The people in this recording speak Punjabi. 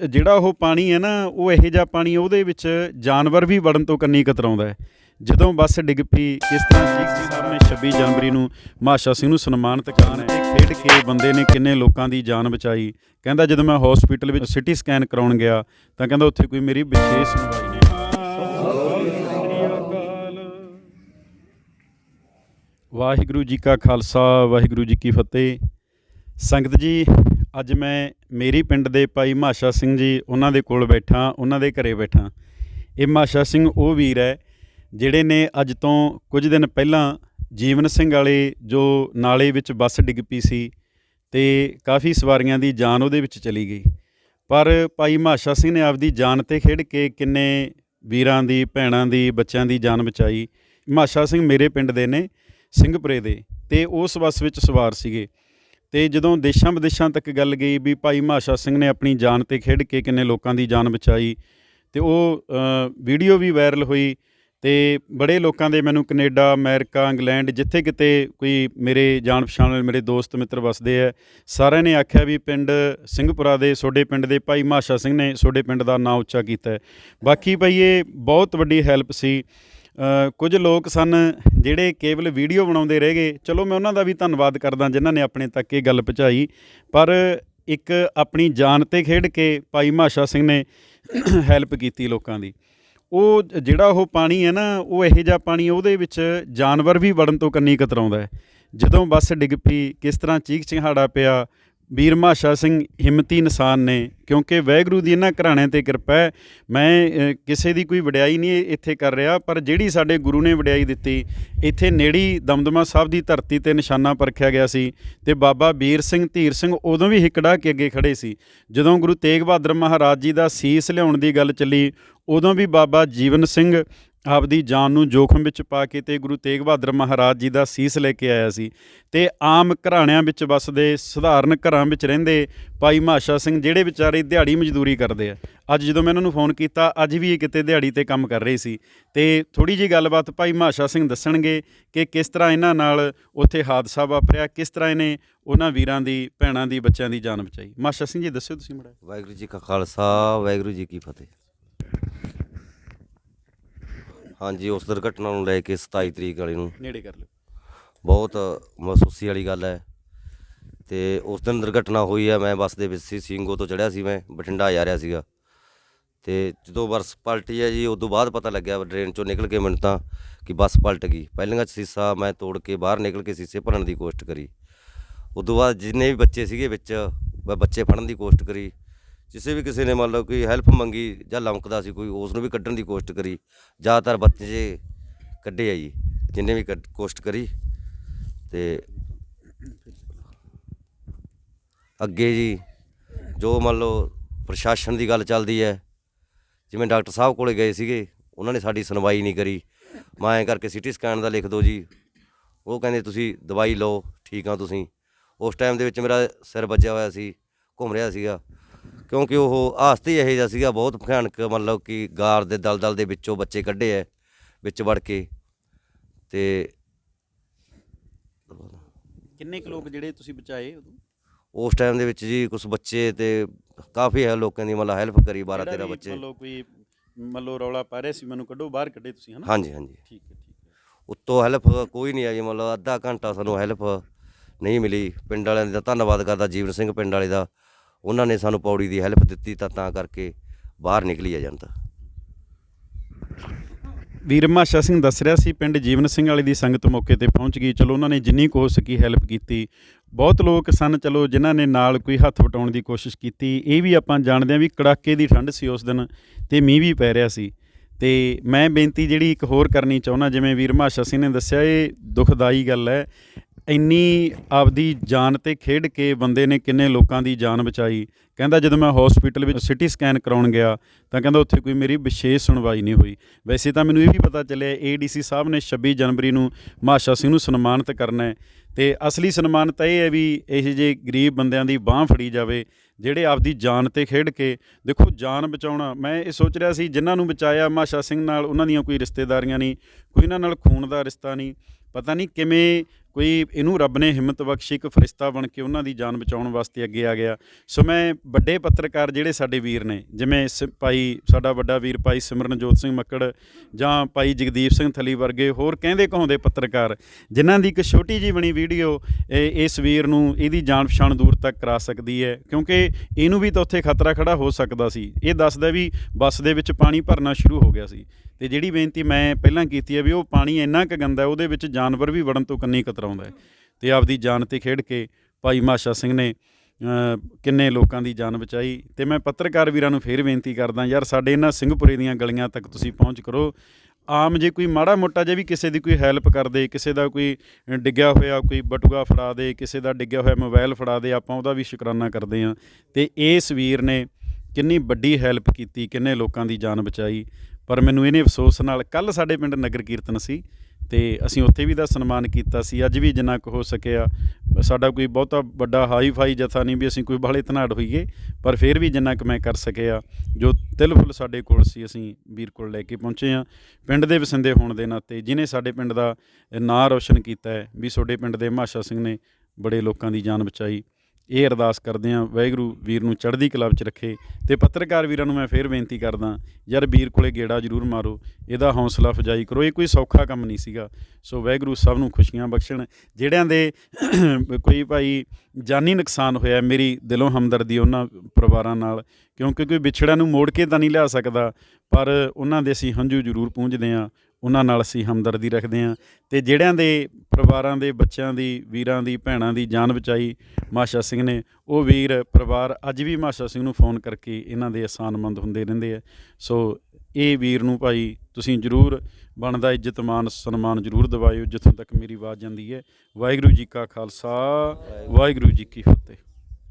ਜਿਹੜਾ ਉਹ ਪਾਣੀ ਹੈ ਨਾ, ਉਹ ਇਹੋ ਜਿਹਾ ਪਾਣੀ ਉਹਦੇ ਵਿੱਚ ਜਾਨਵਰ ਵੀ ਵੜਨ ਤੋਂ ਕੰਨੀ ਕਤਰਾਉਂਦਾ ਹੈ। ਜਦੋਂ ਬੱਸ ਡਿੱਗ ਪਈ, ਇਸ ਤਰ੍ਹਾਂ ਜੀ ਸਾਹਿਬ ਨੇ 26 ਜਨਵਰੀ ਨੂੰ ਮਾਸ਼ਾ ਸਿੰਘ ਨੂੰ ਸਨਮਾਨਿਤ ਕਰਨ ਹੈ ਖੇਡ ਕੇ ਬੰਦੇ ਨੇ ਕਿੰਨੇ ਲੋਕਾਂ ਦੀ ਜਾਨ ਬਚਾਈ। ਕਹਿੰਦਾ, ਜਦੋਂ ਮੈਂ ਹਸਪੀਟਲ ਵਿੱਚ ਸਿਟੀ ਸਕੈਨ ਕਰਾਉਣ ਗਿਆ, ਤਾਂ ਕਹਿੰਦਾ, ਉੱਥੇ ਕੋਈ ਮੇਰੀ ਵਿਸ਼ੇਸ਼ ਸੁਣਵਾਈ ਨਹੀਂ। ਵਾਹਿਗੁਰੂ ਜੀ ਕਾ ਖਾਲਸਾ, ਵਾਹਿਗੁਰੂ ਜੀ ਕੀ ਫਤਿਹ। ਸੰਗਤ ਜੀ ਅੱਜ ਮੈਂ ਮੇਰੀ ਪਿੰਡ ਦੇ ਭਾਈ ਮਾਸ਼ਾ ਸਿੰਘ ਜੀ ਉਹਨਾਂ ਦੇ ਕੋਲ ਬੈਠਾ, ਉਹਨਾਂ ਦੇ ਘਰੇ ਬੈਠਾ। ਇਹ ਮਾਸ਼ਾ ਸਿੰਘ ਉਹ ਵੀਰ ਹੈ ਜਿਹੜੇ ਨੇ ਅੱਜ ਤੋਂ ਕੁਝ ਦਿਨ ਪਹਿਲਾਂ ਜੀਵਨ ਸਿੰਘ ਵਾਲੇ ਜੋ ਨਾਲੇ ਵਿੱਚ ਬੱਸ ਡਿੱਗ ਪਈ ਸੀ ਤੇ ਕਾਫੀ ਸਵਾਰੀਆਂ ਦੀ ਜਾਨ ਉਹਦੇ ਵਿੱਚ ਚਲੀ ਗਈ। ਪਰ ਭਾਈ ਮਾਸ਼ਾ ਸਿੰਘ ਨੇ ਆਪਦੀ ਜਾਨ ਤੇ ਖੇਡ ਕੇ ਕਿੰਨੇ ਵੀਰਾਂ ਦੀ, ਭੈਣਾਂ ਦੀ, ਬੱਚਿਆਂ ਦੀ ਜਾਨ ਬਚਾਈ। ਮਾਸ਼ਾ ਸਿੰਘ ਮੇਰੇ ਪਿੰਡ ਦੇ ਨੇ, ਸਿੰਘਪੁਰੇ ਦੇ। ਤੇ ਉਸ ਬੱਸ ਵਿੱਚ ਸਵਾਰ ਸੀਗੇ। ਤੇ ਜਦੋਂ ਦੇਸ਼ਾਂ ਵਿਦੇਸ਼ਾਂ ਤੱਕ ਗੱਲ ਗਈ ਵੀ ਭਾਈ ਮਹਾਸ਼ਾ ਸਿੰਘ ਨੇ ਆਪਣੀ ਜਾਨ ਤੇ ਖੇਡ ਕੇ ਕਿੰਨੇ ਲੋਕਾਂ ਦੀ ਜਾਨ ਬਚਾਈ ਤੇ ਉਹ ਵੀਡੀਓ ਵੀ ਵਾਇਰਲ ਹੋਈ ਤੇ ਬੜੇ ਲੋਕਾਂ ਦੇ ਮੈਨੂੰ ਕੈਨੇਡਾ, ਅਮਰੀਕਾ, ਇੰਗਲੈਂਡ ਜਿੱਥੇ ਕਿਤੇ ਕੋਈ ਮੇਰੇ ਜਾਣ ਪਛਾਣ ਵਾਲੇ ਮੇਰੇ ਦੋਸਤ, ਮਿੱਤਰ ਵਸਦੇ ਆ, ਸਾਰਿਆਂ ਨੇ ਆਖਿਆ ਵੀ ਪਿੰਡ ਸਿੰਘਪੁਰਾ ਦੇ ਸੋਡੇ ਪਿੰਡ ਦੇ ਭਾਈ ਮਾਸ਼ਾ ਸਿੰਘ ਨੇ ਸੋਡੇ ਪਿੰਡ ਦਾ ਨਾਂ ਉੱਚਾ ਕੀਤਾ। ਬਾਕੀ ਭਾਈ ਇਹ ਬਹੁਤ ਵੱਡੀ ਹੈਲਪ ਸੀ। ਕੁਝ ਲੋਕ ਸਨ ਜਿਹੜੇ ਕੇਵਲ ਵੀਡੀਓ ਬਣਾਉਂਦੇ ਰਹਿ ਗਏ। ਚਲੋ ਮੈਂ ਉਹਨਾਂ ਦਾ ਵੀ ਧੰਨਵਾਦ ਕਰਦਾ ਜਿਨ੍ਹਾਂ ਨੇ ਆਪਣੇ ਤੱਕ ਇਹ ਗੱਲ ਪਹੁੰਚਾਈ। ਪਰ ਇੱਕ ਆਪਣੀ ਜਾਨ ਤੇ ਖੇਡ ਕੇ ਭਾਈ ਮਾਸ਼ਾ ਸਿੰਘ ਨੇ ਹੈਲਪ ਕੀਤੀ ਲੋਕਾਂ ਦੀ। ਉਹ ਜਿਹੜਾ ਉਹ ਪਾਣੀ ਹੈ ਨਾ, ਉਹ ਇਹੋ ਜਿਹਾ ਪਾਣੀ ਉਹਦੇ ਵਿੱਚ ਜਾਨਵਰ ਵੀ ਵੜਨ ਤੋਂ ਕੰਨੀ ਕਤਰਾਉਂਦਾ ਹੈ। ਜਦੋਂ ਬੱਸ ਡਿੱਗ ਪਈ, ਕਿਸ ਤਰ੍ਹਾਂ ਚੀਕ ਚਿਹਾੜਾ ਪਿਆ ਵੀਰ ਮਾਸ਼ਾ ਸਿੰਘ ਹਿੰਮਤੀ ਇਨਸਾਨ ਨੇ, ਕਿਉਂਕਿ ਵੈਗਰੂ ਦੀ ਇਹਨਾਂ ਘਰਾਣਿਆਂ ਤੇ ਕਿਰਪਾ ਹੈ। ਮੈਂ ਕਿਸੇ ਦੀ ਕੋਈ ਵਡਿਆਈ ਨਹੀਂ ਇੱਥੇ ਕਰ ਰਿਹਾ, ਪਰ ਜਿਹੜੀ ਸਾਡੇ ਗੁਰੂ ਨੇ ਵਡਿਆਈ ਦਿੱਤੀ, ਇੱਥੇ ਨੇੜੀ ਦਮਦਮਾ ਸਾਹਿਬ ਦੀ ਧਰਤੀ ਤੇ ਨਿਸ਼ਾਨਾ ਪਰਖਿਆ ਗਿਆ ਸੀ ਤੇ ਬਾਬਾ ਵੀਰ ਸਿੰਘ, ਧੀਰ ਸਿੰਘ ਉਦੋਂ ਵੀ ਹਿੱਕੜਾ ਕੇ ਅੱਗੇ ਖੜੇ ਸੀ। ਜਦੋਂ ਗੁਰੂ ਤੇਗ ਬਹਾਦਰ ਮਹਾਰਾਜ ਜੀ ਦਾ ਸੀਸ ਲਿਆਉਣ ਦੀ ਗੱਲ ਚੱਲੀ, ਉਦੋਂ ਵੀ ਬਾਬਾ ਜੀਵਨ ਸਿੰਘ ਆਪਦੀ ਜਾਨ ਨੂੰ ਜੋਖਮ ਵਿੱਚ ਪਾ ਕੇ ਤੇ ਗੁਰੂ ਤੇਗ ਬਹਾਦਰ ਮਹਾਰਾਜ ਜੀ ਦਾ ਸੀਸ ਲੈ ਕੇ ਆਇਆ ਸੀ ਤੇ ਆਮ ਘਰਾਣਿਆਂ ਵਿੱਚ ਵਸਦੇ, ਸਧਾਰਨ ਘਰਾਂ ਵਿੱਚ ਰਹਿੰਦੇ ਭਾਈ ਮਾਸ਼ਾ ਸਿੰਘ ਜਿਹੜੇ ਵਿਚਾਰੇ ਦਿਹਾੜੀ ਮਜ਼ਦੂਰੀ ਕਰਦੇ ਆ। ਅੱਜ ਜਦੋਂ ਮੈਂ ਇਹਨਾਂ ਨੂੰ ਫੋਨ ਕੀਤਾ, ਅੱਜ ਵੀ ਇਹ ਕਿਤੇ ਦਿਹਾੜੀ ਤੇ ਕੰਮ ਕਰ ਰਹੇ ਸੀ ਤੇ ਥੋੜੀ ਜੀ ਗੱਲਬਾਤ ਭਾਈ ਮਾਸ਼ਾ ਸਿੰਘ ਦੱਸਣਗੇ ਕਿ ਕਿਸ ਤਰ੍ਹਾਂ ਇਹਨਾਂ ਨਾਲ ਉੱਥੇ ਹਾਦਸਾ ਵਾਪਰਿਆ, ਕਿਸ ਤਰ੍ਹਾਂ ਇਹਨੇ ਉਹਨਾਂ ਵੀਰਾਂ ਦੀ, ਭੈਣਾਂ ਦੀ, ਬੱਚਿਆਂ ਦੀ ਜਾਨ ਬਚਾਈ। ਮਾਸ਼ਾ ਸਿੰਘ ਜੀ, ਦੱਸਿਓ ਤੁਸੀਂ ਮੜਾ ਵਾਹਿਗੁਰੂ ਜੀ ਕਾ ਖਾਲਸਾ, ਵਾਹਿਗੁਰੂ ਜੀ ਕੀ ਫਤਿਹ। ਹਾਂਜੀ ਉਸ ਦੁਰਘਟਨਾ ਨੂੰ ਲੈ ਕੇ 27 ਤਰੀਕ ਵਾਲੀ ਨੂੰ। ਨੇੜੇ ਕਰ ਲਿਓ। ਬਹੁਤ ਮਹਿਸੂਸੀ ਵਾਲੀ ਗੱਲ ਹੈ। ਤੇ ਉਸ ਦਿਨ ਦੁਰਘਟਨਾ ਹੋਈ ਹੈ ਮੈਂ ਬੱਸ ਦੇ ਵਿੱਚ ਸੀ ਸਿੰਘੋ ਤੋਂ ਚੜਿਆ ਸੀ ਮੈਂ ਬਠਿੰਡਾ ਜਾ ਰਿਹਾ ਸੀਗਾ। ਤੇ ਜਦੋਂ ਬੱਸ ਪਲਟੀ ਹੈ ਜੀ ਉਸ ਤੋਂ ਬਾਅਦ ਪਤਾ ਲੱਗਿਆ ਟ੍ਰੇਨ ਚੋਂ ਨਿਕਲ ਕੇ ਮੈਨੂੰ ਤਾਂ ਕਿ ਬੱਸ ਪਲਟ ਗਈ। ਪਹਿਲਾਂ ਸੀਸਾ ਮੈਂ ਤੋੜ ਕੇ ਬਾਹਰ ਨਿਕਲ ਕੇ ਸੀਸੇ ਭਰਨ ਦੀ ਕੋਸ਼ਿਸ਼ ਕਰੀ। ਉਸ ਤੋਂ ਬਾਅਦ ਜਿੰਨੇ ਵੀ ਬੱਚੇ ਸੀਗੇ ਵਿੱਚ ਮੈਂ ਬੱਚੇ ਫੜਨ ਦੀ ਕੋਸ਼ਿਸ਼ ਕਰੀ। ਕਿਸੇ ਵੀ ਕਿਸੇ ਨੇ ਮੰਨ ਲਓ ਕੋਈ ਹੈਲਪ ਮੰਗੀ ਜਾਂ ਲਮਕਦਾ ਸੀ, ਕੋਈ ਉਸ ਨੂੰ ਵੀ ਕੱਢਣ ਦੀ ਕੋਸ਼ਿਸ਼ ਕਰੀ, ਜ਼ਿਆਦਾਤਰ ਬੱਚੇ ਕੱਢੇ ਆ ਜੀ, ਜਿੰਨੇ ਵੀ ਕੱਢ- ਕੋਸ਼ਿਸ਼ ਕਰੀ ਤੇ ਅੱਗੇ ਜੀ ਜੋ ਮੰਨ ਲਓ ਪ੍ਰਸ਼ਾਸਨ ਦੀ ਗੱਲ ਚੱਲਦੀ ਹੈ, ਜਿਵੇਂ ਡਾਕਟਰ ਸਾਹਿਬ ਕੋਲੇ ਗਏ ਸੀਗੇ, ਉਹਨਾਂ ਨੇ ਸਾਡੀ ਸੁਣਵਾਈ ਨਹੀਂ ਕਰੀ। ਮੈਂ ਐਂ ਕਰਕੇ ਸਿਟੀ ਸਕੈਨ ਦਾ ਲਿਖ ਦਿਓ ਜੀ, ਉਹ ਕਹਿੰਦੇ ਤੁਸੀਂ ਦਵਾਈ ਲਓ, ਠੀਕ ਆ ਤੁਸੀਂ। ਉਸ ਟਾਈਮ ਦੇ ਵਿੱਚ ਮੇਰਾ ਸਿਰ ਵੱਜਿਆ ਹੋਇਆ ਸੀ, ਘੁੰਮ ਰਿਹਾ ਸੀਗਾ। ਕਿਉਂਕਿ ਉਹ ਹਾਸਤੇ ਇਹੋ ਜਿਹਾ ਸੀਗਾ ਬਹੁਤ ਭਿਆਨਕ ਮਤਲਬ ਕਿ ਗਾਰ ਦੇ ਦਲਦਲ ਦੇ ਵਿੱਚੋਂ ਬੱਚੇ ਕੱਢੇ ਐ ਵਿੱਚ ਵੜ ਕੇ। ਤੇ ਕਿੰਨੇ ਕੁ ਲੋਕ ਜਿਹੜੇ ਤੁਸੀਂ ਬਚਾਏ ਉਦੋਂ? ਉਸ ਟਾਈਮ ਦੇ ਵਿੱਚ ਜੀ ਕੁਝ ਬੱਚੇ ਤੇ ਕਾਫੀ ਹੈ ਲੋਕਾਂ ਦੀ ਮਤਲਬ ਹੈਲਪ ਕਰੀ 12 ਜਿਹੜਾ 13 ਵੀ ਬੱਚੇ। ਮੰਨ ਲਓ ਕੋਈ ਮੰਨ ਲਓ ਰੌਲਾ ਪਾ ਰਿਹਾ ਸੀ ਮੈਨੂੰ ਕੱਢੋ ਬਾਹਰ ਕੱਢੇ ਤੁਸੀਂ ਹਨਾ? ਹਾਂਜੀ ਹਾਂਜੀ। ਠੀਕ ਹੈ ਠੀਕ ਹੈ। ਉੱਤੋਂ ਹੈਲਪ ਕੋਈ ਨਹੀਂ ਆਈ ਮਤਲਬ ਅੱਧਾ ਘੰਟਾ ਸਾਨੂੰ ਹੈਲਪ ਨਹੀਂ ਮਿਲੀ। ਪਿੰਡ ਵਾਲਿਆਂ ਦਾ ਧੰਨਵਾਦ ਕਰਦਾ ਜੀਵਨ ਸਿੰਘ ਪਿੰਡ ਵਾਲੇ ਦਾ। ਉਹਨਾਂ ਨੇ ਸਾਨੂੰ ਪੌੜੀ ਦੀ ਹੈਲਪ ਦਿੱਤੀ ਤਾਂ ਤਾਂ ਕਰਕੇ ਬਾਹਰ ਨਿਕਲੀ ਆ ਜਨਤਾ। ਵੀਰ ਮਾਸ਼ਾ ਸਿੰਘ ਦੱਸ ਰਿਹਾ ਸੀ, ਪਿੰਡ ਜੀਵਨ ਸਿੰਘ ਵਾਲੇ ਦੀ ਸੰਗਤ ਮੌਕੇ ਤੇ ਪਹੁੰਚ ਗਈ। ਚਲੋ ਉਹਨਾਂ ਨੇ ਜਿੰਨੀ ਕੁ ਹੋ ਸਕੀ ਹੈਲਪ ਕੀਤੀ, ਬਹੁਤ ਲੋਕ ਸਨ, ਚਲੋ ਜਿਨ੍ਹਾਂ ਨੇ ਨਾਲ ਕੋਈ ਹੱਥ ਵਟਾਉਣ ਦੀ ਕੋਸ਼ਿਸ਼ ਕੀਤੀ। ਇਹ ਵੀ ਆਪਾਂ ਜਾਣਦੇ ਹਾਂ ਵੀ ਕੜਾਕੇ ਦੀ ਠੰਡ ਸੀ ਉਸ ਦਿਨ ਤੇ ਮੀਂਹ ਵੀ ਪੈ ਰਿਹਾ ਸੀ। ਤੇ ਮੈਂ ਬੇਨਤੀ ਜਿਹੜੀ ਇੱਕ ਹੋਰ ਕਰਨੀ ਚਾਹੁੰਦਾ, ਜਿਵੇਂ ਵੀਰ ਮਾਸ਼ਾ ਸਿੰਘ ਨੇ ਦੱਸਿਆ, ਇਹ ਦੁਖਦਾਈ ਗੱਲ ਹੈ। ਇੰਨੀ ਆਪਦੀ ਜਾਨ ਤੇ ਖੇਡ ਕੇ ਬੰਦੇ ਨੇ ਕਿੰਨੇ ਲੋਕਾਂ ਦੀ ਜਾਨ ਬਚਾਈ। ਕਹਿੰਦਾ ਜਦੋਂ ਮੈਂ ਹਸਪੀਟਲ ਵਿੱਚ ਸਿਟੀ ਸਕੈਨ ਕਰਾਉਣ ਗਿਆ, ਤਾਂ ਕਹਿੰਦਾ ਉੱਥੇ ਕੋਈ ਮੇਰੀ ਵਿਸ਼ੇਸ਼ ਸੁਣਵਾਈ ਨਹੀਂ ਹੋਈ। ਵੈਸੇ ਤਾਂ ਮੈਨੂੰ ਇਹ ਵੀ ਪਤਾ ਚੱਲਿਆ ਏਡੀਸੀ ਸਾਹਿਬ ਨੇ 26 ਜਨਵਰੀ ਨੂੰ ਮਾਸ਼ਾ ਸਿੰਘ ਨੂੰ ਸਨਮਾਨਿਤ ਕਰਨਾ ਹੈ। ਤੇ ਅਸਲੀ ਸਨਮਾਨ ਤਾਂ ਇਹ ਹੈ ਵੀ ਇਹ ਜੇ ਗਰੀਬ ਬੰਦਿਆਂ ਦੀ ਬਾਹ ਫੜੀ ਜਾਵੇ, ਜਿਹੜੇ ਆਪਦੀ ਜਾਨ ਤੇ ਖੇਡ ਕੇ, ਦੇਖੋ ਜਾਨ ਬਚਾਉਣਾ, ਮੈਂ ਇਹ ਸੋਚ ਰਿਹਾ ਸੀ ਜਿਨ੍ਹਾਂ ਨੂੰ ਬਚਾਇਆ ਮਾਸ਼ਾ ਸਿੰਘ ਨਾਲ, ਉਹਨਾਂ ਦੀਆਂ ਕੋਈ ਰਿਸ਼ਤੇਦਾਰੀਆਂ ਨਹੀਂ, ਕੋਈ ਇਹਨਾਂ ਨਾਲ ਖੂਨ ਦਾ ਰਿਸ਼ਤਾ ਨਹੀਂ, ਪਤਾ ਨਹੀਂ ਕਿਵੇਂ ਕੋਈ ਇਹਨੂੰ ਰੱਬ ਨੇ ਹਿੰਮਤ ਬਖਸ਼ੀ, ਇੱਕ ਫਰਿਸ਼ਤਾ ਬਣ ਕੇ ਉਹਨਾਂ ਦੀ ਜਾਨ ਬਚਾਉਣ ਵਾਸਤੇ ਅੱਗੇ ਆ ਗਿਆ। ਸੋ ਮੈਂ ਵੱਡੇ ਪੱਤਰਕਾਰ ਜਿਹੜੇ ਸਾਡੇ ਵੀਰ ਨੇ, ਜਿਵੇਂ ਸ- ਭਾਈ, ਸਾਡਾ ਵੱਡਾ ਵੀਰ ਭਾਈ ਸਿਮਰਨਜੋਤ ਸਿੰਘ ਮੱਕੜ ਜਾਂ ਭਾਈ ਜਗਦੀਪ ਸਿੰਘ ਥਲੀ ਵਰਗੇ ਹੋਰ ਕਹਿੰਦੇ ਕਹਾਉਂਦੇ ਪੱਤਰਕਾਰ, ਜਿਨ੍ਹਾਂ ਦੀ ਇੱਕ ਛੋਟੀ ਜਿਹੀ ਬਣੀ ਵੀਡੀਓ, ਇਹ, ਇਸ ਵੀਰ ਨੂੰ ਇਹਦੀ ਜਾਣ ਪਛਾਣ ਦੂਰ ਤੱਕ ਕਰਾ ਸਕਦੀ ਹੈ, ਕਿਉਂਕਿ ਇਹਨੂੰ ਵੀ ਤਾਂ ਉੱਥੇ ਖਤਰਾ ਖੜਾ ਹੋ ਸਕਦਾ ਸੀ। ਇਹ ਦੱਸਦਾ ਵੀ ਬੱਸ ਦੇ ਵਿੱਚ ਪਾਣੀ ਭਰਨਾ ਸ਼ੁਰੂ ਹੋ ਗਿਆ ਸੀ। ਤੇ ਜਿਹੜੀ ਬੇਨਤੀ ਮੈਂ ਪਹਿਲਾਂ ਕੀਤੀ ਹੈ ਵੀ ਉਹ ਪਾਣੀ ਇੰਨਾ ਕੁ ਗੰਦਾ ਉਹਦੇ ਵਿੱਚ ਜਾਨਵਰ ਵੀ ਵੜਨ ਤੋਂ ਕੰਨੀ ਕਤਰਾਉਂਦਾ ਹੈ। ਤੇ ਆਪਦੀ ਜਾਨ ਤੇ ਖੇਡ ਕੇ ਭਾਈ ਮਾਸ਼ਾ ਸਿੰਘ ਨੇ ਕਿੰਨੇ ਲੋਕਾਂ ਦੀ ਜਾਨ ਬਚਾਈ। ਤੇ ਮੈਂ ਪੱਤਰਕਾਰ ਵੀਰਾਂ ਨੂੰ ਫੇਰ ਬੇਨਤੀ ਕਰਦਾ, ਯਾਰ ਸਾਡੇ ਇਹਨਾਂ ਸਿੰਘਪੁਰੇ ਦੀਆਂ ਗਲੀਆਂ ਤੱਕ ਤੁਸੀਂ ਪਹੁੰਚ ਕਰੋ। ਆਮ ਜੇ ਕੋਈ ਮਾੜਾ ਮੋਟਾ ਜੇ ਵੀ ਕਿਸੇ ਦੀ ਕੋਈ ਹੈਲਪ ਕਰਦੇ ਕਿਸੇ ਦਾ ਕੋਈ ਡਿੱਗਿਆ ਹੋਇਆ ਕੋਈ ਬਟੂਆ ਫੜਾ ਦੇ, ਕਿਸੇ ਦਾ ਡਿੱਗਿਆ ਹੋਇਆ ਮੋਬਾਈਲ ਫੜਾ ਦੇ, ਆਪਾਂ ਉਹਦਾ ਵੀ ਸ਼ੁਕਰਾਨਾ ਕਰਦੇ ਹਾਂ। ਤੇ ਇਸ ਵੀਰ ਨੇ ਕਿੰਨੀ ਵੱਡੀ ਹੈਲਪ ਕੀਤੀ, ਕਿੰਨੇ ਲੋਕਾਂ ਦੀ ਜਾਨ ਬਚਾਈ। ਪਰ ਮੈਨੂੰ ਇਹਨੇ ਅਫਸੋਸ ਨਾਲ ਕੱਲ ਸਾਡੇ ਪਿੰਡ ਨਗਰ ਕੀਰਤਨ ਸੀ ਤੇ ਅਸੀਂ ਉੱਥੇ ਵੀ ਦਾ ਸਨਮਾਨ ਕੀਤਾ ਸੀ, ਅੱਜ ਵੀ ਜਿੰਨਾ ਕੁ ਹੋ ਸਕਿਆ। ਸਾਡਾ ਕੋਈ ਬਹੁਤਾ ਵੱਡਾ ਹਾਈ ਫਾਈ ਜਥਾ ਨਹੀਂ ਵੀ ਅਸੀਂ ਕੋਈ ਬਾਹਲੇ ਧਨਾੜ ਹੋਈਏ, ਪਰ ਫਿਰ ਵੀ ਜਿੰਨਾ ਕੁ ਮੈਂ ਕਰ ਸਕਿਆ, ਜੋ ਤਿਲ ਫੁੱਲ ਸਾਡੇ ਕੋਲ ਸੀ, ਅਸੀਂ ਵੀਰ ਕੋਲ ਲੈ ਕੇ ਪਹੁੰਚੇ ਆ ਪਿੰਡ ਦੇ ਵਸਿੰਦੇ ਹੋਣ ਦੇ ਨਾਤੇ ਜਿਨੇ ਸਾਡੇ ਪਿੰਡ ਦਾ ਨਾਂ ਰੌਸ਼ਨ ਕੀਤਾ ਹੈ, ਵੀ ਤੁਹਾਡੇ ਪਿੰਡ ਦੇ ਮਾਸ਼ਾ ਸਿੰਘ ਨੇ ਬੜੇ ਲੋਕਾਂ ਦੀ ਜਾਨ ਬਚਾਈ। ਇਹ ਅਰਦਾਸ ਕਰਦੇ ਹਾਂ, ਵਾਹਿਗੁਰੂ ਵੀਰ ਨੂੰ ਚੜ੍ਹਦੀ ਕਲਾ ਵਿੱਚ ਰੱਖੇ ਤੇ ਪੱਤਰਕਾਰ ਵੀਰਾਂ ਨੂੰ ਮੈਂ ਫੇਰ ਬੇਨਤੀ ਕਰਦਾ, ਯਾਰ ਵੀਰ ਕੋਲੇ ਗੇੜਾ ਜ਼ਰੂਰ ਮਾਰੋ, ਇਹਦਾ ਹੌਸਲਾ ਫਜਾਈ ਕਰੋ, ਇਹ ਕੋਈ ਸੌਖਾ ਕੰਮ ਨਹੀਂ ਸੀਗਾ। ਸੋ ਵਾਹਿਗੁਰੂ ਸਭ ਨੂੰ ਖੁਸ਼ੀਆਂ ਬਖਸ਼ਣ। ਜਿਹੜਿਆਂ ਦੇ ਕੋਈ ਭਾਈ ਜਾਨੀ ਨੁਕਸਾਨ ਹੋਇਆ, ਮੇਰੀ ਦਿਲੋਂ ਹਮਦਰਦੀ ਉਹਨਾਂ ਪਰਿਵਾਰਾਂ ਨਾਲ, ਕਿਉਂਕਿ ਕੋਈ ਵਿਛੜਿਆਂ ਨੂੰ ਮੋੜ ਕੇ ਤਾਂ ਨਹੀਂ ਲਿਆ ਸਕਦਾ, ਪਰ ਉਹਨਾਂ ਦੇ ਅਸੀਂ ਹੰਝੂ ਜ਼ਰੂਰ ਪੂੰਝਦੇ ਹਾਂ ਉਹਨਾਂ ਨਾਲ ਅਸੀਂ ਹਮਦਰਦੀ ਰੱਖਦੇ ਹਾਂ ਤੇ ਜਿਹੜਿਆਂ ਦੇ ਪਰਿਵਾਰਾਂ ਦੇ ਬੱਚਿਆਂ ਦੀ, ਵੀਰਾਂ ਦੀ, ਭੈਣਾਂ ਦੀ ਜਾਨ ਬਚਾਈ ਮਾਸ਼ਾ ਸਿੰਘ ਨੇ, ਉਹ ਵੀਰ ਪਰਿਵਾਰ ਅੱਜ ਵੀ ਮਾਸ਼ਾ ਸਿੰਘ ਨੂੰ ਫੋਨ ਕਰਕੇ ਇਹਨਾਂ ਦੇ ਆਸਾਨਮੰਦ ਹੁੰਦੇ ਰਹਿੰਦੇ ਆ। ਸੋ ਇਹ ਵੀਰ ਨੂੰ ਭਾਈ ਤੁਸੀਂ ਜਰੂਰ ਬਣਦਾ ਇੱਜ਼ਤ, ਮਾਨ, ਸਨਮਾਨ ਜਰੂਰ ਦਿਵਾਇਓ ਜਿੱਥੋਂ ਤੱਕ ਮੇਰੀ ਆਵਾਜ਼ ਜਾਂਦੀ ਹੈ। ਵਾਹਿਗੁਰੂ ਜੀ ਕਾ ਖਾਲਸਾ, ਵਾਹਿਗੁਰੂ ਜੀ ਕੀ ਫਤਿਹ।